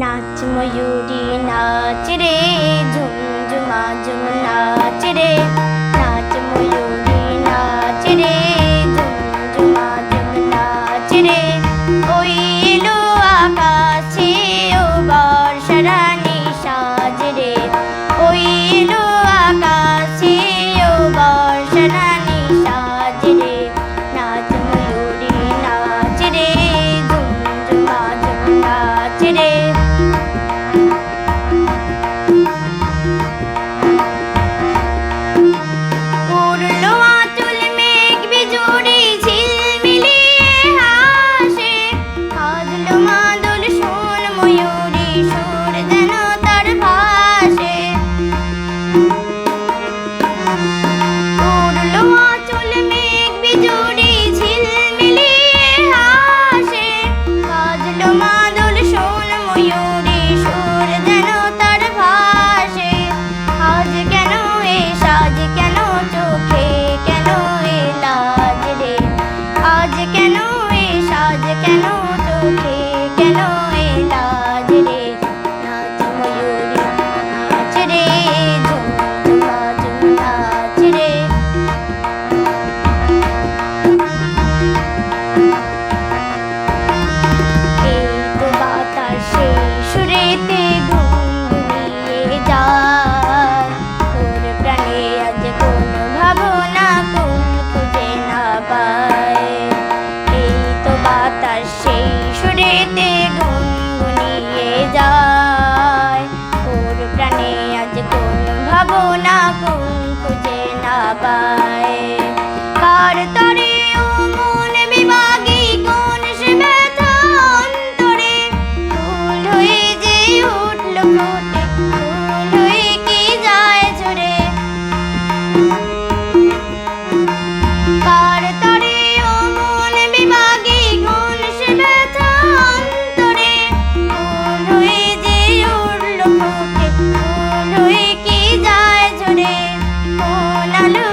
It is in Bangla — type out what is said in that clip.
নাচ ময়ূরী নাচ রে ঝুমঝুমা ঝুম নাচ রে। పూలలు